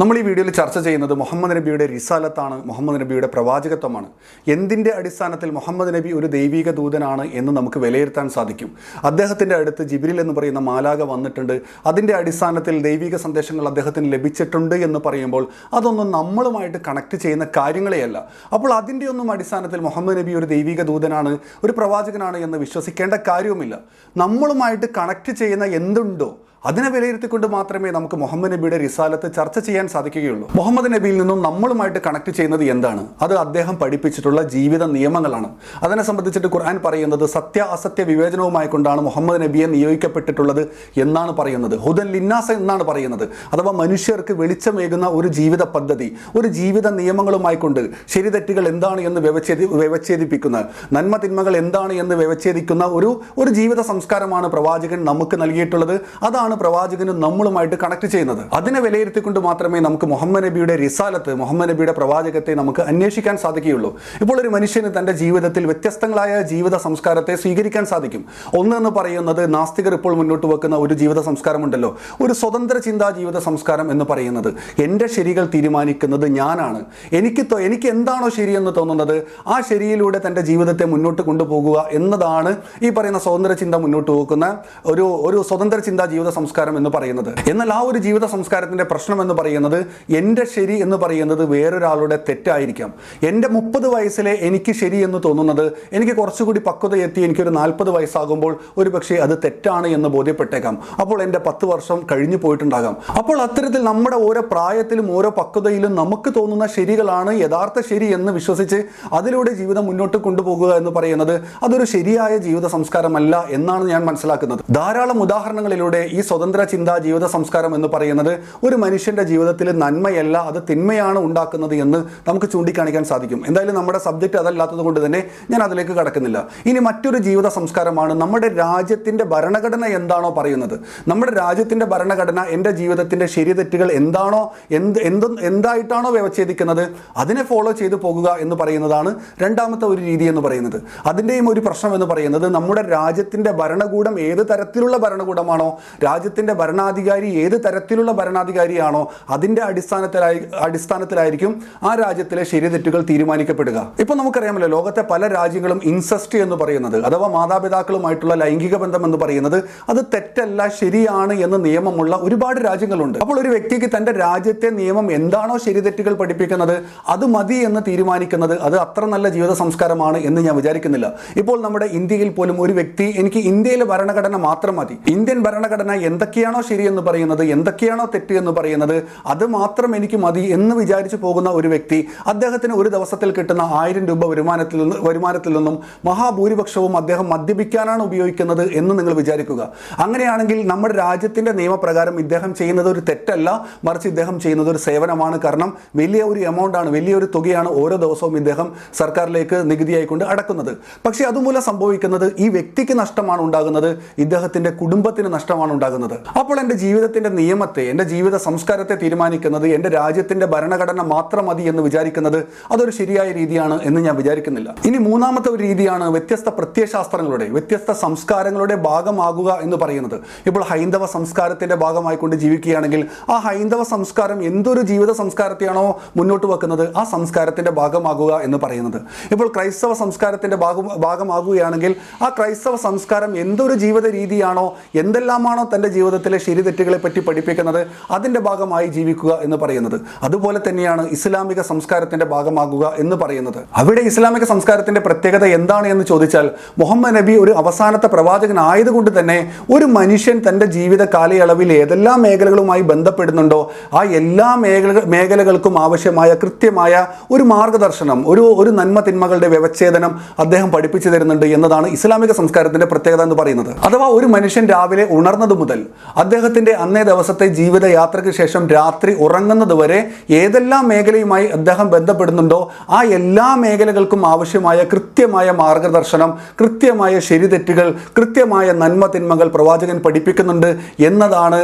നമ്മൾ ഈ വീഡിയോയിൽ ചർച്ച ചെയ്യുന്നത് മുഹമ്മദ് നബിയുടെ റിസാലത്താണ് മുഹമ്മദ് നബിയുടെ പ്രവാചകത്വമാണ്. എന്തിന്റെ അടിസ്ഥാനത്തിൽ മുഹമ്മദ് നബി ഒരു ദൈവിക ദൂതനാണ് എന്ന് നമുക്ക് വിലയിരുത്താൻ സാധിക്കും. അദ്ദേഹത്തിന്റെ അടുത്ത് ജിബിരിൽ എന്ന് പറയുന്ന മാലാക വന്നിട്ടുണ്ട്. അതിന്റെ അടിസ്ഥാനത്തിൽ ദൈവിക സന്ദേശങ്ങൾ അദ്ദേഹത്തിന് ലഭിച്ചിട്ടുണ്ട് എന്ന് പറയുമ്പോൾ അതൊന്നും നമ്മളുമായിട്ട് കണക്ട് ചെയ്യുന്ന കാര്യങ്ങളെയല്ല. അപ്പോൾ അതിന്റെ ഒന്നും അടിസ്ഥാനത്തിൽ മുഹമ്മദ് നബി ഒരു ദൈവിക ദൂതനാണ് ഒരു പ്രവാചകനാണ് എന്ന് വിശ്വസിക്കേണ്ട കാര്യവുമില്ല. നമ്മളുമായിട്ട് കണക്ട് ചെയ്യുന്ന എന്തുണ്ടോ അതിനെ വിലയിരുത്തിക്കൊണ്ട് മാത്രമേ നമുക്ക് മുഹമ്മദ് നബിയുടെ റിസാലത്ത് ചർച്ച ചെയ്യാൻ സാധിക്കുകയുള്ളൂ. മുഹമ്മദ് നബിയിൽ നിന്നും നമ്മളുമായിട്ട് കണക്ട് ചെയ്യുന്നത് എന്താണ്? അത് അദ്ദേഹം പഠിപ്പിച്ചിട്ടുള്ള ജീവിത നിയമങ്ങളാണ്. അതിനെ സംബന്ധിച്ചിട്ട് ഖുർആൻ പറയുന്നത് സത്യ അസത്യ വിവേചനവുമായി കൊണ്ടാണ് മുഹമ്മദ് നബിയെ നിയോഗിക്കപ്പെട്ടിട്ടുള്ളത് എന്നാണ് പറയുന്നത്. ഹുദൻ ലിന്നാസ എന്നാണ് പറയുന്നത്. അഥവാ മനുഷ്യർക്ക് വെളിച്ചമേകുന്ന ഒരു ജീവിത പദ്ധതി ഒരു ജീവിത നിയമങ്ങളുമായി കൊണ്ട് ശരി തെറ്റുകൾ എന്താണ് എന്ന് വ്യവച്ഛേദി വ്യവച്ഛേദിപ്പിക്കുന്ന നന്മ തിന്മകൾ എന്താണ് എന്ന് വ്യവച്ഛേദിക്കുന്ന ഒരു ഒരു ജീവിത സംസ്കാരമാണ് പ്രവാചകൻ നമുക്ക് നൽകിയിട്ടുള്ളത്. അതാണ് പ്രവാചകനും നമ്മളുമായിട്ട് കണക്ട് ചെയ്യുന്നത്? അതിനെ വിലയിരുത്തിക്കൊണ്ട് മാത്രമേ നമുക്ക് മുഹമ്മദ് നബിയുടെ റിസാലത്ത് മുഹമ്മദ് നബിയുടെ പ്രവാചകത്തെ നമുക്ക് അന്വേഷിക്കാൻ സാധിക്കുകയുള്ളൂ. ഇപ്പോൾ ഒരു മനുഷ്യന് തന്റെ ജീവിതത്തിൽ വ്യത്യസ്തങ്ങളായ ജീവിത സംസ്കാരത്തെ സ്വീകരിക്കാൻ സാധിക്കും. ഒന്നെന്ന് പറയുന്നത് നാസ്തികർ ഇപ്പോൾ മുന്നോട്ട് വെക്കുന്ന ഒരു ജീവിത സംസ്കാരമുണ്ടല്ലോ. ഒരു സ്വതന്ത്ര ചിന്താ ജീവിത സംസ്കാരം എന്ന് പറയുന്നത്. എന്റെ ശരികൾ തീരുമാനിക്കുന്നത് ഞാനാണ്. എനിക്ക് എനിക്ക് എന്താണോ ശരിയെന്ന് തോന്നുന്നത് ആ ശരിയിലൂടെ തന്റെ ജീവിതത്തെ മുന്നോട്ട് കൊണ്ടുപോകുക എന്നതാണ് ഈ പറയുന്ന സ്വതന്ത്ര ചിന്ത മുന്നോട്ട് പോകുന്ന ഒരു ഒരു സ്വതന്ത്ര ചിന്താ ജീവിത സംസ്കാരം എന്ന് പറയുന്നത്. എന്നാൽ ആ ഒരു ജീവിത സംസ്കാരത്തിന്റെ പ്രശ്നം എന്ന് പറയുന്നത് എന്റെ ശരി എന്ന് പറയുന്നത് വേറൊരാളുടെ തെറ്റായിരിക്കാം. എന്റെ മുപ്പത് വയസ്സിലെ എനിക്ക് ശരി എന്ന് തോന്നുന്നത് എനിക്ക് കുറച്ചുകൂടി പക്വത എത്തി എനിക്കൊരു നാൽപ്പത് വയസ്സാകുമ്പോൾ ഒരു പക്ഷേ അത് തെറ്റാണ് എന്ന് ബോധ്യപ്പെട്ടേക്കാം. അപ്പോൾ എന്റെ പത്ത് വർഷം കഴിഞ്ഞു പോയിട്ടുണ്ടാകാം. അപ്പോൾ അത്തരത്തിൽ നമ്മുടെ ഓരോ പ്രായത്തിലും ഓരോ പക്വതയിലും നമുക്ക് തോന്നുന്ന ശരികളാണ് യഥാർത്ഥ ശരി എന്ന് വിശ്വസിച്ച് അതിലൂടെ ജീവിതം മുന്നോട്ട് കൊണ്ടുപോകുക എന്ന് പറയുന്നത് അതൊരു ശരിയായ ജീവിത സംസ്കാരമല്ല എന്നാണ് ഞാൻ മനസ്സിലാക്കുന്നത്. ധാരാളം ഉദാഹരണങ്ങളിലൂടെ ഈ സ്വതന്ത്ര ചിന്താ ജീവിത സംസ്കാരം എന്ന് പറയുന്നത് ഒരു മനുഷ്യന്റെ ജീവിതത്തിൽ നന്മയല്ല അത് തിന്മയാണ് ഉണ്ടാക്കുന്നത് എന്ന് നമുക്ക് ചൂണ്ടിക്കാണിക്കാൻ സാധിക്കും. എന്തായാലും നമ്മുടെ സബ്ജക്റ്റ് അതല്ലാത്തത് കൊണ്ട് തന്നെ ഞാൻ അതിലേക്ക് കടക്കുന്നില്ല. ഇനി മറ്റൊരു ജീവിത സംസ്കാരമാണ് നമ്മുടെ രാജ്യത്തിന്റെ ഭരണഘടന എന്താണോ പറയുന്നത്. നമ്മുടെ രാജ്യത്തിന്റെ ഭരണഘടന എന്റെ ജീവിതത്തിന്റെ ശരി തെറ്റുകൾ എന്താണോ എന്ത് എന്ത് എന്തായിട്ടാണോ വ്യവച്ഛേദിക്കുന്നത് അതിനെ ഫോളോ ചെയ്തു പോകുക എന്ന് പറയുന്നതാണ് രണ്ടാമത്തെ ഒരു രീതി എന്ന് പറയുന്നത്. അതിന്റെയും ഒരു പ്രശ്നം എന്ന് പറയുന്നത് നമ്മുടെ രാജ്യത്തിന്റെ ഭരണകൂടം ഏത് തരത്തിലുള്ള ഭരണകൂടമാണോ രാജ്യത്തിന്റെ ഭരണാധികാരി ഏത് തരത്തിലുള്ള ഭരണാധികാരിയാണോ അതിന്റെ അടിസ്ഥാനത്തിലായി അടിസ്ഥാനത്തിലായിരിക്കും ആ രാജ്യത്തിലെ ശരി തെറ്റുകൾ തീരുമാനിക്കപ്പെടുക. ഇപ്പോൾ നമുക്കറിയാമല്ലോ ലോകത്തെ പല രാജ്യങ്ങളും ഇൻസസ്റ്റ് എന്ന് പറയുന്നത് അഥവാ മാതാപിതാക്കളുമായിട്ടുള്ള ലൈംഗിക ബന്ധം എന്ന് പറയുന്നത് അത് തെറ്റല്ല ശരിയാണ് എന്ന് നിയമമുള്ള ഒരുപാട് രാജ്യങ്ങളുണ്ട്. അപ്പോൾ ഒരു വ്യക്തിക്ക് തന്റെ രാജ്യത്തെ നിയമം എന്താണോ ശരി തെറ്റുകൾ പഠിപ്പിക്കുന്നത് അത് മതി എന്ന് തീരുമാനിക്കുന്നത് അത് അത്ര നല്ല ജീവിത സംസ്കാരമാണ് എന്ന് ഞാൻ വിചാരിക്കുന്നില്ല. ഇപ്പോൾ നമ്മുടെ ഇന്ത്യയിൽ പോലും ഒരു വ്യക്തി എനിക്ക് ഇന്ത്യയിലെ ഭരണഘടന മാത്രം മതി. ഇന്ത്യൻ ഭരണഘടന എന്തൊക്കെയാണോ ശരിയെന്ന് പറയുന്നത് എന്തൊക്കെയാണോ തെറ്റ് എന്ന് പറയുന്നത് അത് മാത്രം എനിക്ക് മതി എന്ന് വിചാരിച്ചു പോകുന്ന ഒരു വ്യക്തി അദ്ദേഹത്തിന് ഒരു ദിവസത്തിൽ കിട്ടുന്ന ആയിരം രൂപ വരുമാനത്തിൽ നിന്ന് വരുമാനത്തിൽ നിന്നും മഹാഭൂരിപക്ഷവും അദ്ദേഹം മദ്യപിക്കാനാണ് ഉപയോഗിക്കുന്നത് എന്ന് നിങ്ങൾ വിചാരിക്കുക. അങ്ങനെയാണെങ്കിൽ നമ്മുടെ രാജ്യത്തിന്റെ നിയമപ്രകാരം ഇദ്ദേഹം ചെയ്യുന്നത് ഒരു തെറ്റല്ല മറിച്ച് ഇദ്ദേഹം ചെയ്യുന്നത് ഒരു സേവനമാണ്. കാരണം വലിയ ഒരു എമൗണ്ട് ആണ് വലിയൊരു തുകയാണ് ഓരോ ദിവസവും ഇദ്ദേഹം സർക്കാരിലേക്ക് നികുതിയായിക്കൊണ്ട് അടക്കുന്നത്. പക്ഷേ അതുമൂലം സംഭവിക്കുന്നത് ഈ വ്യക്തിക്ക് നഷ്ടമാണ് ഉണ്ടാകുന്നത് ഇദ്ദേഹത്തിന്റെ കുടുംബത്തിന് നഷ്ടമാണ് ഉണ്ടാകുന്നത്. അപ്പോൾ എന്റെ ജീവിതത്തിന്റെ നിയമത്തെ എന്റെ ജീവിത സംസ്കാരത്തെ തീരുമാനിക്കുന്നത് എന്റെ രാജ്യത്തിന്റെ ഭരണഘടന മാത്രം മതി എന്ന് വിചാരിക്കുന്നത് അതൊരു ശരിയായ രീതിയാണ് എന്ന് ഞാൻ വിചാരിക്കുന്നില്ല. ഇനി മൂന്നാമത്തെ ഒരു രീതിയാണ് വ്യത്യസ്ത പ്രത്യയശാസ്ത്രങ്ങളുടെ വ്യത്യസ്ത സംസ്കാരങ്ങളുടെ ഭാഗമാകുക എന്ന് പറയുന്നത്. ഇപ്പോൾ ഹൈന്ദവ സംസ്കാരത്തിന്റെ ഭാഗമായിക്കൊണ്ട് ജീവിക്കുകയാണെങ്കിൽ ആ ഹൈന്ദവ സംസ്കാരം എന്തൊരു ജീവിത സംസ്കാരത്തെയാണോ മുന്നോട്ട് വെക്കുന്നത്? ആ സംസ്കാരത്തിന്റെ ഭാഗമാകുക എന്ന് പറയുന്നത്. ഇപ്പോൾ ക്രൈസ്തവ സംസ്കാരത്തിന്റെ ഭാഗം ഭാഗമാകുകയാണെങ്കിൽ ആ ക്രൈസ്തവ സംസ്കാരം എന്തൊരു ജീവിത രീതിയാണോ എന്തെല്ലാമാണോ ജീവിതത്തിലെ ശരി തെറ്റുകളെ പറ്റി പഠിപ്പിക്കുന്നത് അതിന്റെ ഭാഗമായി ജീവിക്കുക എന്ന് പറയുന്നത്. അതുപോലെ തന്നെയാണ് ഇസ്ലാമിക സംസ്കാരത്തിന്റെ ഭാഗമാകുക എന്ന് പറയുന്നത്. അവിടെ ഇസ്ലാമിക സംസ്കാരത്തിന്റെ പ്രത്യേകത എന്താണ് എന്ന് ചോദിച്ചാൽ മുഹമ്മദ് നബി ഒരു അവസാനത്തെ പ്രവാചകനായതുകൊണ്ട് തന്നെ ഒരു മനുഷ്യൻ തന്റെ ജീവിത കാലയളവിൽ ഏതെല്ലാം മേഖലകളുമായി ബന്ധപ്പെടുന്നുണ്ടോ ആ എല്ലാ മേഖല മേഖലകൾക്കും ആവശ്യമായ കൃത്യമായ ഒരു മാർഗദർശനം ഒരു ഒരു നന്മ തിന്മകളുടെ വ്യവച്ഛേദനം അദ്ദേഹം പഠിപ്പിച്ചു തരുന്നുണ്ട് എന്നതാണ് ഇസ്ലാമിക സംസ്കാരത്തിന്റെ പ്രത്യേകത എന്ന് പറയുന്നത്. അഥവാ ഒരു മനുഷ്യൻ രാവിലെ ഉണർന്നത് മുതൽ അദ്ദേഹത്തിന്റെ അന്നേ ദിവസത്തെ ജീവിത യാത്രയ്ക്ക് ശേഷം രാത്രി ഉറങ്ങുന്നത് വരെ ഏതെല്ലാം മേഖലയുമായി അദ്ദേഹം ബന്ധപ്പെടുന്നുണ്ടോ ആ എല്ലാ മേഖലകൾക്കും ആവശ്യമായ കൃത്യമായ മാർഗദർശനം കൃത്യമായ ശരിതെറ്റുകൾ കൃത്യമായ നന്മ തിന്മകൾ പ്രവാചകൻ പഠിപ്പിക്കുന്നുണ്ട് എന്നതാണ്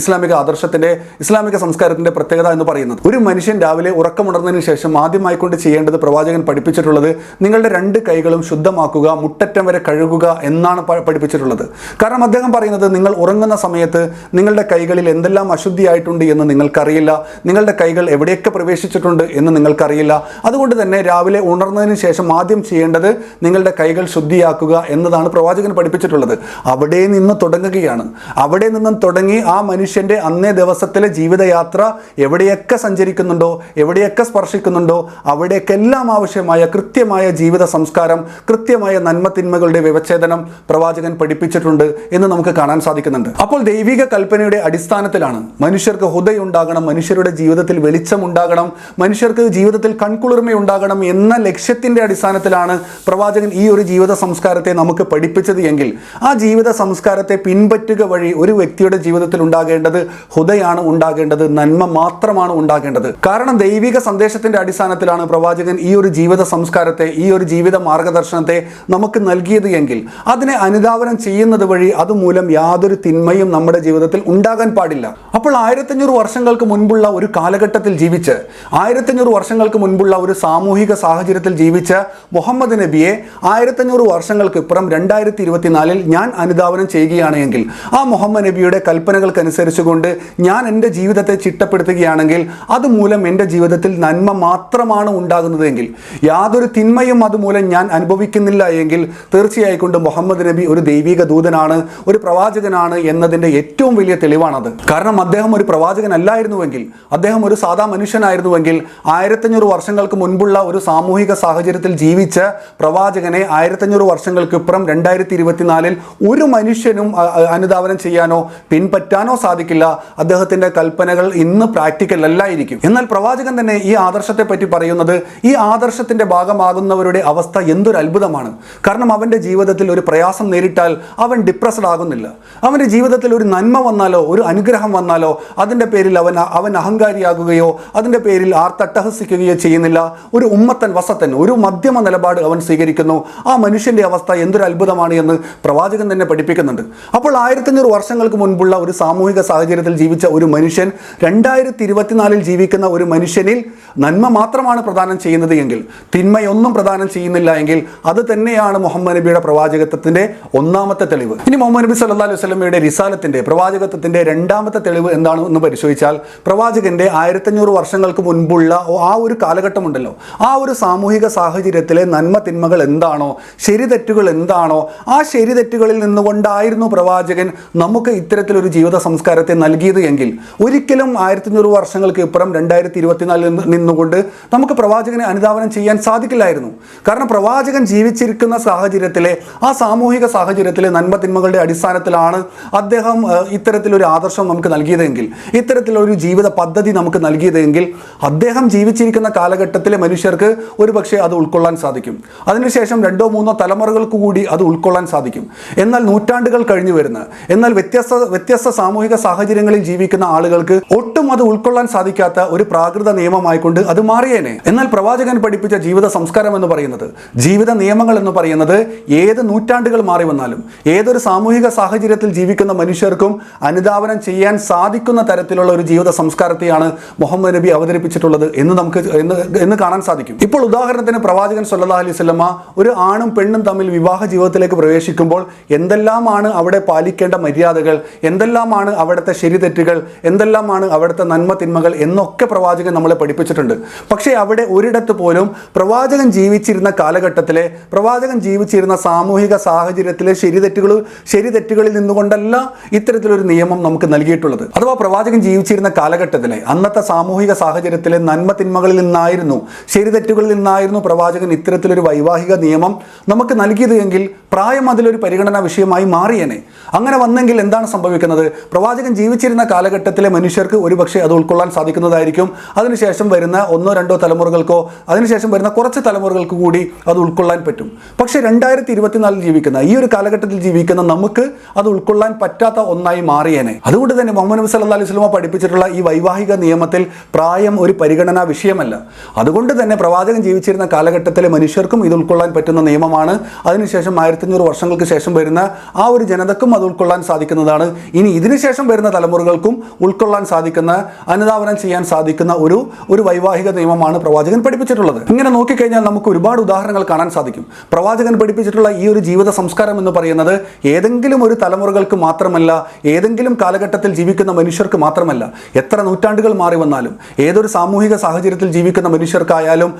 ഇസ്ലാമിക ആദർശത്തിന്റെ ഇസ്ലാമിക സംസ്കാരത്തിന്റെ പ്രത്യേകത എന്ന് പറയുന്നത്. ഒരു മനുഷ്യൻ രാവിലെ ഉറക്കമുണർന്നതിന് ശേഷം ആദ്യമായിക്കൊണ്ട് ചെയ്യേണ്ടത് പ്രവാചകൻ പഠിപ്പിച്ചിട്ടുള്ളത് നിങ്ങളുടെ രണ്ട് കൈകളും ശുദ്ധമാക്കുക മുട്ടറ്റം വരെ കഴുകുക എന്നാണ് പഠിപ്പിച്ചിട്ടുള്ളത്. കാരണം അദ്ദേഹം പറയുന്നത് നിങ്ങൾ ഉറങ്ങും തുടങ്ങുന്ന സമയത്ത് നിങ്ങളുടെ കൈകളിൽ എന്തെല്ലാം അശുദ്ധിയായിട്ടുണ്ട് എന്ന് നിങ്ങൾക്കറിയില്ല. നിങ്ങളുടെ കൈകൾ എവിടെയൊക്കെ പ്രവേശിച്ചിട്ടുണ്ട് എന്ന് നിങ്ങൾക്കറിയില്ല. അതുകൊണ്ട് തന്നെ രാവിലെ ഉണർന്നതിന് ശേഷം ആദ്യം ചെയ്യേണ്ടത് നിങ്ങളുടെ കൈകൾ ശുദ്ധിയാക്കുക എന്നതാണ് പ്രവാചകൻ പഠിപ്പിച്ചിട്ടുള്ളത്. അവിടെ നിന്ന് തുടങ്ങുകയാണ്. അവിടെ നിന്നും തുടങ്ങി ആ മനുഷ്യന്റെ അന്നേ ദിവസത്തിലെ ജീവിതയാത്ര എവിടെയൊക്കെ സഞ്ചരിക്കുന്നുണ്ടോ എവിടെയൊക്കെ സ്പർശിക്കുന്നുണ്ടോ അവിടേക്കെല്ലാം ആവശ്യമായ കൃത്യമായ ജീവിത സംസ്കാരം കൃത്യമായ നന്മ തിന്മകളുടെ വ്യവച്ഛേദനം പ്രവാചകൻ പഠിപ്പിച്ചിട്ടുണ്ട് എന്ന് നമുക്ക് കാണാൻ സാധിക്കുന്നുണ്ട്. അപ്പോൾ ദൈവിക കൽപ്പനയുടെ അടിസ്ഥാനത്തിലാണ് മനുഷ്യർക്ക് ഹുദയുണ്ടാകണം മനുഷ്യരുടെ ജീവിതത്തിൽ വെളിച്ചം ഉണ്ടാകണം മനുഷ്യർക്ക് ജീവിതത്തിൽ കൺകുളിർമയുണ്ടാകണം എന്ന ലക്ഷ്യത്തിന്റെ അടിസ്ഥാനത്തിലാണ് പ്രവാചകൻ ഈ ഒരു ജീവിത സംസ്കാരത്തെ നമുക്ക് പഠിപ്പിച്ചത് എങ്കിൽ ആ ജീവിത സംസ്കാരത്തെ പിൻപറ്റുക വഴി ഒരു വ്യക്തിയുടെ ജീവിതത്തിൽ ഉണ്ടാകേണ്ടത് ഹുദയാണ് ഉണ്ടാകേണ്ടത് നന്മ മാത്രമാണ് ഉണ്ടാകേണ്ടത്. കാരണം ദൈവിക സന്ദേശത്തിന്റെ അടിസ്ഥാനത്തിലാണ് പ്രവാചകൻ ഈ ഒരു ജീവിത സംസ്കാരത്തെ ഈ ഒരു ജീവിത മാർഗദർശനത്തെ നമുക്ക് നൽകിയത് എങ്കിൽ അതിനെ അനുധാവനം ചെയ്യുന്നത് വഴി അതുമൂലം യാതൊരു തിന്മയും നമ്മുടെ ജീവിതത്തിൽ ഉണ്ടാകാൻ പാടില്ല. അപ്പോൾ ആയിരത്തഞ്ഞൂറ് വർഷങ്ങൾക്ക് മുൻപുള്ള ഒരു കാലഘട്ടത്തിൽ ജീവിച്ച് ആയിരത്തഞ്ഞൂറ് വർഷങ്ങൾക്ക് മുൻപുള്ള ഒരു സാമൂഹിക സാഹചര്യത്തിൽ ജീവിച്ച മുഹമ്മദ് നബിയെ ആയിരത്തഞ്ഞൂറ് വർഷങ്ങൾക്ക് ഇപ്പുറം രണ്ടായിരത്തി ഇരുപത്തിനാലിൽ ഞാൻ അനുധാവനം ചെയ്യുകയാണ് എങ്കിൽ ആ മുഹമ്മദ് നബിയുടെ കൽപ്പനകൾക്കനുസരിച്ചുകൊണ്ട് ഞാൻ എന്റെ ജീവിതത്തെ ചിട്ടപ്പെടുത്തുകയാണെങ്കിൽ അതുമൂലം എന്റെ ജീവിതത്തിൽ നന്മ മാത്രമാണ് ഉണ്ടാകുന്നതെങ്കിൽ യാതൊരു തിന്മയും അതുമൂലം ഞാൻ അനുഭവിക്കുന്നില്ല എങ്കിൽ തീർച്ചയായിക്കൊണ്ട് മുഹമ്മദ് നബി ഒരു ദൈവിക ദൂതനാണ് ഒരു പ്രവാചകനാണ് എന്നതിന്റെ ഏറ്റവും വലിയ തെളിവാണത്. കാരണം അദ്ദേഹം ഒരു പ്രവാചകനല്ലായിരുന്നുവെങ്കിൽ അദ്ദേഹം ഒരു സാധാ മനുഷ്യനായിരുന്നുവെങ്കിൽ ആയിരത്തഞ്ഞൂറ് വർഷങ്ങൾക്ക് മുൻപുള്ള ഒരു സാമൂഹിക സാഹചര്യത്തിൽ ജീവിച്ച പ്രവാചകനെ ആയിരത്തഞ്ഞൂറ് വർഷങ്ങൾക്ക് ഇപ്പുറം രണ്ടായിരത്തി ഇരുപത്തിനാലിൽ ഒരു മനുഷ്യനും അനുധാവനം ചെയ്യാനോ പിൻപറ്റാനോ സാധിക്കില്ല. അദ്ദേഹത്തിന്റെ കൽപ്പനകൾ ഇന്ന് പ്രാക്ടിക്കൽ അല്ലായിരിക്കും. എന്നാൽ പ്രവാചകൻ തന്നെ ഈ ആദർശത്തെ പറ്റി പറയുന്നത് ഈ ആദർശത്തിന്റെ ഭാഗമാകുന്നവരുടെ അവസ്ഥ എന്തൊരു അത്ഭുതമാണ് കാരണം അവന്റെ ജീവിതത്തിൽ ഒരു പ്രയാസം നേരിട്ടാൽ അവൻ ഡിപ്രസ്ഡ് ആകുന്നില്ല. അവന്റെ ജീവിതത്തിൽ ഒരു നന്മ വന്നാലോ ഒരു അനുഗ്രഹം വന്നാലോ അതിന്റെ പേരിൽ അവൻ അവൻ അഹങ്കാരിയാകുകയോ അതിന്റെ പേരിൽ ആർ തട്ടഹസിക്കുകയോ ചെയ്യുന്നില്ല. ഒരു ഉമ്മത്തൻ വസത്തൻ ഒരു മധ്യമ നിലപാട് അവൻ സ്വീകരിക്കുന്നു. ആ മനുഷ്യന്റെ അവസ്ഥ എന്തൊരു അത്ഭുതമാണ് എന്ന് പ്രവാചകൻ തന്നെ പഠിപ്പിക്കുന്നുണ്ട്. അപ്പോൾ ആയിരത്തഞ്ഞൂറ് വർഷങ്ങൾക്ക് മുൻപുള്ള ഒരു സാമൂഹിക സാഹചര്യത്തിൽ ജീവിച്ച ഒരു മനുഷ്യൻ രണ്ടായിരത്തി ഇരുപത്തിനാലിൽ ജീവിക്കുന്ന ഒരു മനുഷ്യനിൽ നന്മ മാത്രമാണ് പ്രദാനം ചെയ്യുന്നത് എങ്കിൽ തിന്മയൊന്നും പ്രദാനം ചെയ്യുന്നില്ല എങ്കിൽ അത് തന്നെയാണ് മുഹമ്മദ് നബിയുടെ പ്രവാചകത്വത്തിന്റെ ഒന്നാമത്തെ തെളിവ്. ഇനി മുഹമ്മദ് നബി സല്ലാ അലൈഹി വസല്ലമയുടെ റിസാലത്തിന്റെ പ്രവാചകത്വത്തിന്റെ രണ്ടാമത്തെ തെളിവ് എന്താണ് എന്ന് പരിശോധിച്ചാൽ പ്രവാചകന്റെ ആയിരത്തഞ്ഞൂറ് വർഷങ്ങൾക്ക് മുൻപുള്ള ആ ഒരു കാലഘട്ടമുണ്ടല്ലോ. ആ ഒരു സാമൂഹിക സാഹചര്യത്തിലെ നന്മ തിന്മകൾ എന്താണോ ശരി തെറ്റുകൾ എന്താണോ ആ ശരി തെറ്റുകളിൽ നിന്നുകൊണ്ടായിരുന്നു പ്രവാചകൻ നമുക്ക് ഇത്തരത്തിലൊരു ജീവിത സംസ്കാരത്തെ നൽകിയത് എങ്കിൽ ഒരിക്കലും ആയിരത്തഞ്ഞൂറ് വർഷങ്ങൾക്ക് ഇപ്പുറം രണ്ടായിരത്തി ഇരുപത്തിനാലിൽ നിന്നുകൊണ്ട് നമുക്ക് പ്രവാചകനെ അനുധാവനം ചെയ്യാൻ സാധിക്കില്ലായിരുന്നു. കാരണം പ്രവാചകൻ ജീവിച്ചിരിക്കുന്ന സാഹചര്യത്തിലെ ആ സാമൂഹിക സാഹചര്യത്തിലെ നന്മ തിന്മകളുടെ അടിസ്ഥാനത്തിലാണ് അദ്ദേഹം ഇത്തരത്തിലൊരു ആദർശം നമുക്ക് നൽകിയതെങ്കിൽ ഇത്തരത്തിലൊരു ജീവിത പദ്ധതി നമുക്ക് നൽകിയതെങ്കിൽ അദ്ദേഹം ജീവിച്ചിരിക്കുന്ന കാലഘട്ടത്തിലെ മനുഷ്യർക്ക് ഒരു പക്ഷേ അത് ഉൾക്കൊള്ളാൻ സാധിക്കും. അതിനുശേഷം രണ്ടോ മൂന്നോ തലമുറകൾക്ക് കൂടി അത് ഉൾക്കൊള്ളാൻ സാധിക്കും. എന്നാൽ നൂറ്റാണ്ടുകൾ കഴിഞ്ഞു വരുന്ന എന്നാൽ വ്യത്യസ്ത വ്യത്യസ്ത സാമൂഹിക സാഹചര്യങ്ങളിൽ ജീവിക്കുന്ന ആളുകൾക്ക് ഒട്ടും അത് ഉൾക്കൊള്ളാൻ സാധിക്കാത്ത ഒരു പ്രാകൃത നിയമമായിക്കൊണ്ട് അത് മാറിയേനെ. എന്നാൽ പ്രവാചകൻ പഠിപ്പിച്ച ജീവിത സംസ്കാരം എന്ന് പറയുന്നത് ജീവിത നിയമങ്ങൾ എന്ന് പറയുന്നത് ഏത് നൂറ്റാണ്ടുകൾ മാറി വന്നാലും ഏതൊരു സാമൂഹിക സാഹചര്യത്തിൽ ജീവിക്കുന്ന മനുഷ്യർക്കും അനുധാവനം ചെയ്യാൻ സാധിക്കുന്ന തരത്തിലുള്ള ഒരു ജീവിത സംസ്കാരത്തെയാണ് മുഹമ്മദ് നബി അവതരിപ്പിച്ചിട്ടുള്ളത് എന്ന് നമുക്ക് എന്ന് എന്ന് കാണാൻ സാധിക്കും. ഇപ്പോൾ ഉദാഹരണത്തിന് പ്രവാചകൻ സല്ലാ അലൈഹി വസല്ലമ ഒരു ആണും പെണ്ണും തമ്മിൽ വിവാഹ ജീവിതത്തിലേക്ക് പ്രവേശിക്കുമ്പോൾ എന്തെല്ലാമാണ് അവിടെ പാലിക്കേണ്ട മര്യാദകൾ എന്തെല്ലാമാണ് അവിടുത്തെ ശരിതെറ്റുകൾ എന്തെല്ലാമാണ് അവിടുത്തെ നന്മ തിന്മകൾ എന്നൊക്കെ പ്രവാചകൻ നമ്മളെ പഠിപ്പിച്ചിട്ടുണ്ട്. പക്ഷേ അവിടെ ഒരിടത്ത് പോലും പ്രവാചകൻ ജീവിച്ചിരുന്ന കാലഘട്ടത്തിലെ പ്രവാചകൻ ജീവിച്ചിരുന്ന സാമൂഹിക സാഹചര്യത്തിലെ ശരിതെറ്റുകൾ ശരിതെറ്റുകളിൽ നിന്നുകൊണ്ടല്ല ഇത്തരത്തിലൊരു നിയമം നമുക്ക് നൽകിയിട്ടുള്ളത്. അഥവാ പ്രവാചകൻ ജീവിച്ചിരുന്ന കാലഘട്ടത്തിലെ അന്നത്തെ സാമൂഹിക സാഹചര്യത്തിലെ നന്മ തിന്മകളിൽ നിന്നായിരുന്നു ശരി തെറ്റുകളിൽ നിന്നായിരുന്നു പ്രവാചകൻ ഇത്തരത്തിലൊരു വൈവാഹിക നിയമം നമുക്ക് നൽകിയത് എങ്കിൽ പ്രായം അതിലൊരു പരിഗണനാ വിഷയമായി മാറിയേനെ. അങ്ങനെ വന്നെങ്കിൽ എന്താണ് സംഭവിക്കുന്നത്? പ്രവാചകൻ ജീവിച്ചിരുന്ന കാലഘട്ടത്തിലെ മനുഷ്യർക്ക് ഒരുപക്ഷെ അത് ഉൾക്കൊള്ളാൻ സാധിക്കുന്നതായിരിക്കും. അതിനുശേഷം വരുന്ന ഒന്നോ രണ്ടോ തലമുറകൾക്കോ അതിനുശേഷം വരുന്ന കുറച്ച് തലമുറകൾക്ക് കൂടി അത് ഉൾക്കൊള്ളാൻ പറ്റും. പക്ഷേ രണ്ടായിരത്തി ഇരുപത്തിനാലിൽ ജീവിക്കുന്ന ഈ ഒരു കാലഘട്ടത്തിൽ ജീവിക്കുന്ന നമുക്ക് അത് ഉൾക്കൊള്ളാൻ പറ്റാത്ത ഒന്നായി മാറിയേനെ. അതുകൊണ്ട് തന്നെ മുഹമ്മദ് നബി സല്ലല്ലാഹു അലൈഹി സ്വലമ പഠിപ്പിച്ചിട്ടുള്ള ഈ വൈവാഹിക നിയമത്തിൽ പ്രായം ഒരു പരിഗണനാ വിഷയമല്ല. അതുകൊണ്ട് തന്നെ പ്രവാചകൻ ജീവിച്ചിരുന്ന കാലഘട്ടത്തിലെ മനുഷ്യർക്കും ഇത് ഉൾക്കൊള്ളാൻ പറ്റുന്ന നിയമമാണ്. അതിനുശേഷം ആയിരത്തഞ്ഞൂറ് വർഷങ്ങൾക്ക് ശേഷം വരുന്ന ആ ഒരു ജനതക്കും അത് ഉൾക്കൊള്ളാൻ സാധിക്കുന്നതാണ്. ഇനി ഇതിനുശേഷം വരുന്ന തലമുറകൾക്കും ഉൾക്കൊള്ളാൻ സാധിക്കുന്ന അനുധാവനം ചെയ്യാൻ സാധിക്കുന്ന ഒരു ഒരു വൈവാഹിക നിയമമാണ് പ്രവാചകൻ പഠിപ്പിച്ചിട്ടുള്ളത്. ഇങ്ങനെ നോക്കിക്കഴിഞ്ഞാൽ നമുക്ക് ഒരുപാട് ഉദാഹരണങ്ങൾ കാണാൻ സാധിക്കും. പ്രവാചകൻ പഠിപ്പിച്ചിട്ടുള്ള ഈ ഒരു ജീവിത സംസ്കാരം എന്ന് പറയുന്നത് ഏതെങ്കിലും ഒരു തലമുറകൾക്ക് മാത്രമല്ല ഏതെങ്കിലും കാലഘട്ടത്തിൽ ജീവിക്കുന്ന മനുഷ്യർക്ക് മാത്രമല്ല എത്ര നൂറ്റാണ്ടുകൾ മാറി വന്നാലും ഏതൊരു സാമൂഹിക സാഹചര്യത്തിൽ ജീവിക്കുന്ന മനുഷ്യർക്കായാലും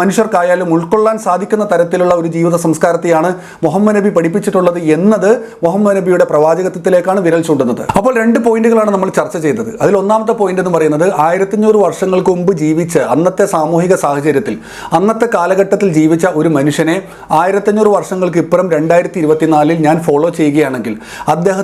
മനുഷ്യർക്കായാലും ഉൾക്കൊള്ളാൻ സാധിക്കുന്ന തരത്തിലുള്ള ഒരു ജീവിത സംസ്കാരത്തെയാണ് മുഹമ്മദ് നബി പഠിപ്പിച്ചിട്ടുള്ളത് എന്നത് മുഹമ്മദ് നബിയുടെ പ്രവാചകത്വത്തിലേക്കാണ് വിരൽ ചൂണ്ടുന്നത്. അപ്പോൾ രണ്ട് പോയിന്റുകളാണ് നമ്മൾ ചർച്ച ചെയ്തത്. അതിൽ ഒന്നാമത്തെ പോയിന്റ് എന്ന് പറയുന്നത് ആയിരത്തഞ്ഞൂറ് വർഷങ്ങൾക്ക് മുമ്പ് ജീവിച്ച് അന്നത്തെ സാമൂഹിക സാഹചര്യത്തിൽ അന്നത്തെ കാലഘട്ടത്തിൽ ജീവിച്ച ഒരു മനുഷ്യനെ ആയിരത്തഞ്ഞൂറ് വർഷങ്ങൾക്ക് ഇപ്പുറം രണ്ടായിരത്തി ഇരുപത്തിനാലിൽ ഞാൻ ഫോളോ ചെയ്യുകയാണെങ്കിൽ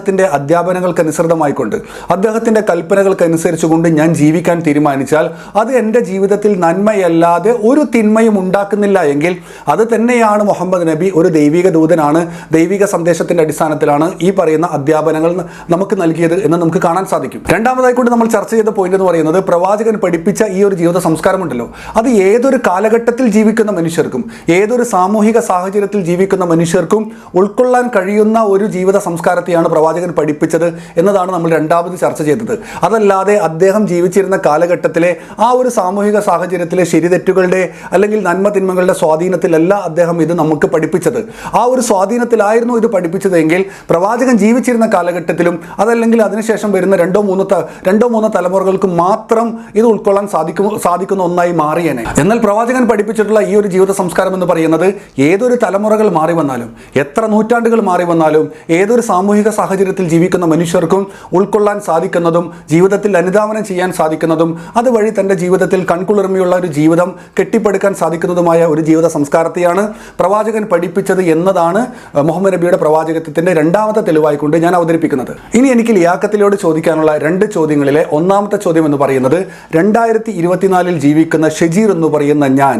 അദ്ദേഹത്തിന്റെ അധ്യാപനങ്ങൾക്ക് അനുസൃതമായിക്കൊണ്ട് അദ്ദേഹത്തിന്റെ കൽപ്പനകൾക്ക് അനുസരിച്ചുകൊണ്ട് ഞാൻ ജീവിക്കാൻ തീരുമാനിച്ചാൽ അത് എന്റെ ജീവിതത്തിൽ നന്മയല്ലാതെ ഒരു തിന്മയും ഉണ്ടാക്കുന്നില്ല എങ്കിൽ അത് തന്നെയാണ് മുഹമ്മദ് നബി ഒരു ദൈവിക ദൂതനാണ് ദൈവിക സന്ദേശത്തിന്റെ അടിസ്ഥാനത്തിലാണ് ഈ പറയുന്ന അധ്യാപനങ്ങൾ നമുക്ക് നൽകിയത് എന്ന് നമുക്ക് കാണാൻ സാധിക്കും. രണ്ടാമതായി കൊണ്ട് നമ്മൾ ചർച്ച ചെയ്ത പോയിന്റ് എന്ന് പറയുന്നത് പ്രവാചകൻ പഠിപ്പിച്ച ഈ ഒരു ജീവിത സംസ്കാരമുണ്ടല്ലോ. അത് ഏതൊരു കാലഘട്ടത്തിൽ ജീവിക്കുന്ന മനുഷ്യർക്കും ഏതൊരു സാമൂഹിക സാഹചര്യത്തിൽ ജീവിക്കുന്ന മനുഷ്യർക്കും ഉൾക്കൊള്ളാൻ കഴിയുന്ന ഒരു ജീവിത സംസ്കാരത്തെയാണ് പ്രവാചകൻ പഠിപ്പിച്ചത് എന്നതാണ് നമ്മൾ രണ്ടാമത് ചർച്ച ചെയ്തത്. അതല്ലാതെ അദ്ദേഹം ജീവിച്ചിരുന്ന കാലഘട്ടത്തിലെ ആ ഒരു സാമൂഹിക സാഹചര്യത്തിലെ ശരിതെറ്റുകളുടെ അല്ലെങ്കിൽ നന്മ തിന്മകളുടെ സ്വാധീനത്തിലല്ല അദ്ദേഹം ഇത് നമുക്ക് പഠിപ്പിച്ചത്. ആ ഒരു സ്വാധീനത്തിലായിരുന്നു ഇത് പഠിപ്പിച്ചതെങ്കിൽ പ്രവാചകൻ ജീവിച്ചിരുന്ന കാലഘട്ടത്തിലും അതല്ലെങ്കിൽ അതിനുശേഷം വരുന്ന രണ്ടോ മൂന്നോ രണ്ടോ മൂന്നോ തലമുറകൾക്ക് മാത്രം ഇത് ഉൾക്കൊള്ളാൻ സാധിക്കും സാധിക്കുന്ന ഒന്നായി മാറിയേനെ. എന്നാൽ പ്രവാചകൻ പഠിപ്പിച്ചിട്ടുള്ള ഈ ഒരു ജീവിത സംസ്കാരം എന്ന് പറയുന്നത് ഏതൊരു തലമുറകൾ മാറി വന്നാലും എത്ര നൂറ്റാണ്ടുകൾ മാറി വന്നാലും ഏതൊരു സാമൂഹിക സാഹചര്യത്തിൽ ജീവിക്കുന്ന മനുഷ്യർക്കും ഉൾക്കൊള്ളാൻ സാധിക്കുന്നതും ജീവിതത്തിൽ അനുധാവനം ചെയ്യാൻ സാധിക്കുന്നതും അതുവഴി തന്റെ ജീവിതത്തിൽ കൺകുളിർമയുള്ള ഒരു ജീവിതം കെട്ടിപ്പടുക്കാൻ സാധിക്കുന്നതുമായ ഒരു ജീവിത സംസ്കാരത്തെയാണ് പ്രവാചകൻ പഠിപ്പിച്ചത് എന്നതാണ് മുഹമ്മദ് നബിയുടെ പ്രവാചകത്വത്തിന്റെ രണ്ടാമത്തെ തെളിവായിക്കൊണ്ട് ഞാൻ അവതരിപ്പിക്കുന്നത്. ഇനി എനിക്ക് ലിയാക്കത്തിലോട് ചോദിക്കാനുള്ള രണ്ട് ചോദ്യങ്ങളിലെ ഒന്നാമത്തെ ചോദ്യം എന്ന് പറയുന്നത് രണ്ടായിരത്തി ഇരുപത്തിനാലിൽ ജീവിക്കുന്ന ഷെജീർ എന്ന് പറയുന്ന ഞാൻ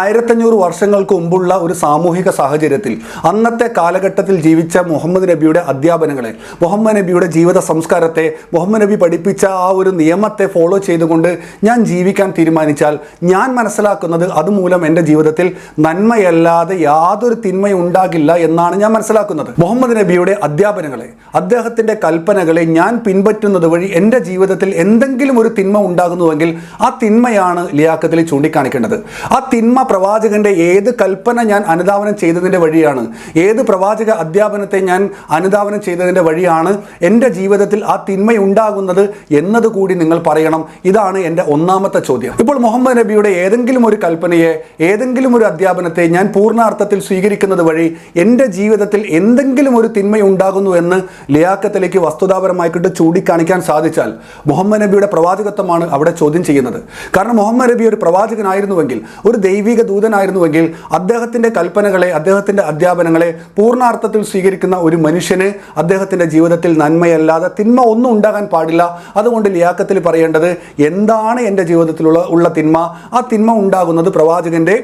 ആയിരത്തഞ്ഞൂറ് വർഷങ്ങൾക്ക് മുമ്പുള്ള ഒരു സാമൂഹിക സാഹചര്യത്തിൽ അന്നത്തെ കാലഘട്ടത്തിൽ ജീവിച്ച മുഹമ്മദ് നബിയുടെ അധ്യാപനങ്ങളെ മുഹമ്മദ് നബിയുടെ ജീവിത സംസ്കാരത്തെ മുഹമ്മദ് നബി പഠിപ്പിച്ച ആ ഒരു നിയമത്തെ ഫോളോ ചെയ്തുകൊണ്ട് ഞാൻ ജീവിക്കാൻ തീരുമാനിച്ചാൽ ഞാൻ മനസ്സിലാക്കുന്നത് അതുമൂലം എന്റെ ജീവിതത്തിൽ നന്മയല്ലാതെ യാതൊരു തിന്മയും ഉണ്ടാകില്ല എന്നാണ് ഞാൻ മനസ്സിലാക്കുന്നത്. മുഹമ്മദ് നബിയുടെ അധ്യാപനങ്ങളെ അദ്ദേഹത്തിന്റെ കൽപ്പനകളെ ഞാൻ പിൻപറ്റുന്നത് വഴി എന്റെ ജീവിതത്തിൽ എന്തെങ്കിലും ഒരു തിന്മ ഉണ്ടാകുന്നുവെങ്കിൽ ആ തിന്മയാണ് ലിയാക്കത്തിൽ ചൂണ്ടിക്കാണിക്കേണ്ടത്. ആ തിന്മ പ്രവാചകന്റെ ഏത് കൽപ്പന ഞാൻ അനുധാവനം ചെയ്തതിന്റെ വഴിയാണ് ഏത് പ്രവാചക അധ്യാപനത്തെ ഞാൻ അനുധാവനം ചെയ്തതിന്റെ വഴിയാണ് എന്റെ ജീവിതത്തിൽ ആ തിന്മ ഉണ്ടാകുന്നത് എന്നത് കൂടി നിങ്ങൾ പറയണം. ഇതാണ് എന്റെ ഒന്നാമത്തെ ചോദ്യം. ഇപ്പോൾ മുഹമ്മദ് നബിയുടെ ഏതെങ്കിലും ഒരു കൽപ്പനയെ ഏതെങ്കിലും ഒരു അധ്യാപനത്തെ ഞാൻ പൂർണാർത്ഥത്തിൽ സ്വീകരിക്കുന്നത് വഴി എന്റെ ജീവിതത്തിൽ എന്തെങ്കിലും ഒരു തിന്മ ഉണ്ടാകുന്നു എന്ന് ലിയാക്കത്തിലേക്ക് വസ്തുതാപരമായിക്കിട്ട് ചൂണ്ടിക്കാണിക്കാൻ സാധിച്ചാൽ മുഹമ്മദ് നബിയുടെ പ്രവാചകത്വമാണ് അവിടെ ചോദ്യം ചെയ്യുന്നത്. കാരണം മുഹമ്മദ് നബി ഒരു പ്രവാചകനായിരുന്നുവെങ്കിൽ ഒരു ദൈവിക ദൂതനായിരുന്നുവെങ്കിൽ അദ്ദേഹത്തിന്റെ കൽപ്പനകളെ അദ്ദേഹത്തിന്റെ അധ്യാപനങ്ങളെ പൂർണാർത്ഥത്തിൽ സ്വീകരിക്കുന്ന ഒരു മനുഷ്യന് അദ്ദേഹത്തിന്റെ ജീവിതത്തിൽ നന്മയല്ലാതെ തിന്മ ഒന്നും ഉണ്ടാകാൻ പാടില്ല. അതുകൊണ്ട് ലിയാക്കത്തിൽ പറയേണ്ടത് എന്താണ് എന്റെ ജീവിതത്തിലുള്ള ഉള്ള തിന്മ? ആ തിന്മ ഉണ്ടാകുന്നത് പ്രവാചകന്റെ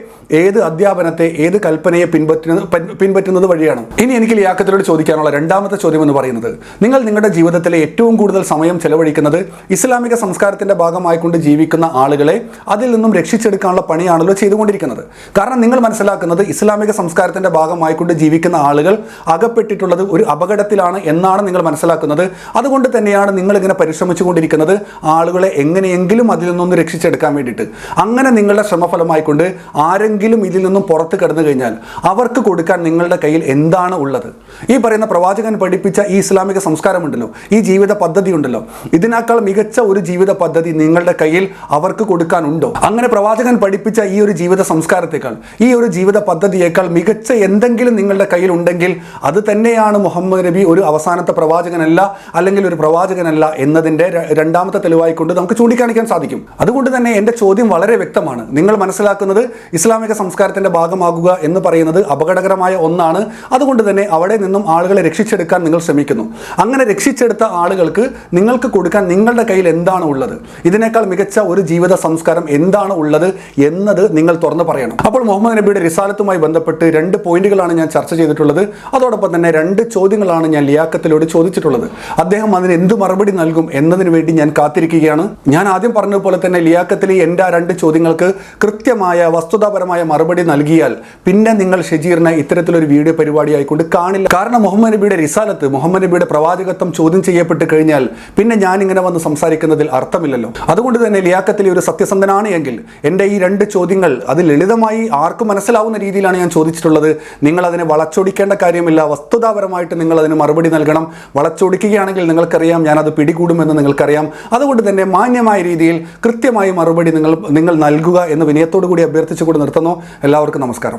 ഏത് അധ്യാപനത്തെ ഏത് കൽപ്പനയെ പിൻപറ്റുന്നത് പിൻപറ്റുന്നത് വഴിയാണ്. ഇനി എനിക്ക് ലിയാക്കത്തിലോട് ചോദിക്കാനുള്ള രണ്ടാമത്തെ ചോദ്യം എന്ന് പറയുന്നത് നിങ്ങൾ നിങ്ങളുടെ ജീവിതത്തിലെ ഏറ്റവും കൂടുതൽ സമയം ചെലവഴിക്കുന്നത് ഇസ്ലാമിക സംസ്കാരത്തിന്റെ ഭാഗമായിക്കൊണ്ട് ജീവിക്കുന്ന ആളുകളെ അതിൽ നിന്നും രക്ഷിച്ചെടുക്കാനുള്ള പണിയാണല്ലോ ചെയ്തുകൊണ്ടിരിക്കുന്നത്. കാരണം നിങ്ങൾ മനസ്സിലാക്കുന്നത് ഇസ്ലാമിക സംസ്കാരത്തിന്റെ ഭാഗമായിക്കൊണ്ട് ജീവിക്കുന്ന ആളുകൾ അകപ്പെട്ടിട്ടുള്ളത് ഒരു അപകടത്തിലാണ് എന്നാണ് നിങ്ങൾ മനസ്സിലാക്കുന്നത്. അതുകൊണ്ട് തന്നെയാണ് നിങ്ങൾ ഇങ്ങനെ പരിശ്രമിച്ചുകൊണ്ടിരിക്കുന്നത് ആളുകളെ എങ്ങനെയെങ്കിലും അതിൽ നിന്നൊന്ന് രക്ഷിച്ചെടുക്കാൻ വേണ്ടിയിട്ട്. അങ്ങനെ നിങ്ങളുടെ ശ്രമഫലമായിക്കൊണ്ട് ആരെങ്കിലും ഇതിൽ നിന്നും പുറത്ത് കടന്നു കഴിഞ്ഞാൽ അവർക്ക് കൊടുക്കാൻ നിങ്ങളുടെ കയ്യിൽ എന്താണ് ഉള്ളത്? ഈ പറയുന്ന പ്രവാചകൻ പഠിപ്പിച്ച ഈ ഇസ്ലാമിക സംസ്കാരമുണ്ടല്ലോ ഈ ജീവിത പദ്ധതി ഉണ്ടല്ലോ ഇതിനേക്കാൾ മികച്ച ഒരു ജീവിത പദ്ധതി നിങ്ങളുടെ കയ്യിൽ അവർക്ക് കൊടുക്കാനുണ്ടോ? അങ്ങനെ പ്രവാചകൻ പഠിപ്പിച്ച ഈ ഒരു ജീവിത സംസ്കാരത്തേക്കാൾ ഈ ഒരു ജീവിത പദ്ധതിയേക്കാൾ മികച്ച എന്തെങ്കിലും നിങ്ങളുടെ കയ്യിൽ ഉണ്ടെങ്കിൽ അത് തന്നെയാണ് മുഹമ്മദ് നബി ഒരു അവസാനത്തെ പ്രവാചകനല്ല അല്ലെങ്കിൽ ഒരു പ്രവാചകനല്ല എന്നതിന്റെ രണ്ടാമത്തെ തെളിവായിക്കൊണ്ട് നമുക്ക് ചൂണ്ടിക്കാണിക്കാൻ സാധിക്കും. അതുകൊണ്ട് തന്നെ എന്റെ ചോദ്യം വളരെ വ്യക്തമാണ്. നിങ്ങൾ മനസ്സിലാക്കുന്നത് ഇസ്ലാമിക സംസ്കാരത്തിന്റെ ഭാഗമാകുക എന്ന് പറയുന്നത് അപകടകരമായ ഒന്നാണ്. അതുകൊണ്ട് തന്നെ അവിടെ നിന്നും ആളുകളെ രക്ഷിച്ചെടുക്കാൻ നിങ്ങൾ ശ്രമിക്കുന്നു. അങ്ങനെ രക്ഷിച്ചെടുത്ത ആളുകൾക്ക് നിങ്ങൾക്ക് കൊടുക്കാൻ നിങ്ങളുടെ കയ്യിൽ എന്താണ് ഉള്ളത്? ഇതിനേക്കാൾ മികച്ച ഒരു ജീവിത സംസ്കാരം എന്താണ് ഉള്ളത് എന്നത് നിങ്ങൾ തുറന്നു പറയണം. അപ്പോൾ മുഹമ്മദ് നബിയുടെ റിസാലത്തുമായി ബന്ധപ്പെട്ട് രണ്ട് പോയിന്റുകളാണ് ഞാൻ ചർച്ച ചെയ്തിട്ടുള്ളത്. അതോടൊപ്പം തന്നെ രണ്ട് ചോദ്യങ്ങളാണ് ഞാൻ ലിയാക്കത്തിലോട് ചോദിച്ചിട്ടുള്ളത്. അദ്ദേഹം അതിന് എന്ത് മറുപടി നൽകും എന്നതിന് വേണ്ടി ഞാൻ കാത്തിരിക്കുകയാണ്. ഞാൻ ആദ്യം പറഞ്ഞതുപോലെ തന്നെ ലിയാക്കത്തിൽ എന്റെ ആ രണ്ട് ചോദ്യങ്ങൾക്ക് കൃത്യമായ വസ്തുതാപരമായ മറുപടി നൽകിയാൽ പിന്നെ നിങ്ങൾ ഷെജീറിനെ ഇത്തരത്തിലൊരു വീഡിയോ പരിപാടി ആയിക്കൊണ്ട് കാണില്ല. കാരണം മുഹമ്മദ് നബിയുടെ റിസാലത്ത് മുഹമ്മദ് നബിയുടെ പ്രവാചകത്വം ചോദ്യം ചെയ്യപ്പെട്ട് കഴിഞ്ഞാൽ പിന്നെ ഞാൻ ഇങ്ങനെ വന്ന് സംസാരിക്കുന്നതിൽ അർത്ഥമില്ലല്ലോ. അതുകൊണ്ട് തന്നെ ലിയാക്കത്തിലെ ഒരു സത്യസന്ധനാണ് എങ്കിൽ എന്റെ ഈ രണ്ട് ചോദ്യങ്ങൾ അത് ലളിതമായി ആർക്കും മനസ്സിലാവുന്ന രീതിയിലാണ് ഞാൻ ചോദിച്ചിട്ടുള്ളത്. നിങ്ങൾ അതിനെ വളച്ചൊടിക്കേണ്ട കാര്യമില്ല. വസ്തുതാപരമായിട്ട് നിങ്ങൾ അതിന് മറുപടി നൽകണം. വളച്ചൊടിക്കുകയാണെങ്കിൽ നിങ്ങൾക്കറിയാം ഞാനത് പിടികൂടുമെന്ന് നിങ്ങൾക്കറിയാം. അതുകൊണ്ട് തന്നെ മാന്യമായ രീതിയിൽ കൃത്യമായി മറുപടി നിങ്ങൾ നിങ്ങൾ നൽകുക എന്ന് വിനയത്തോടു കൂടി അഭ്യർത്ഥിച്ചുകൊണ്ട് നിർത്തുന്നു. എല്ലാവർക്കും നമസ്കാരം.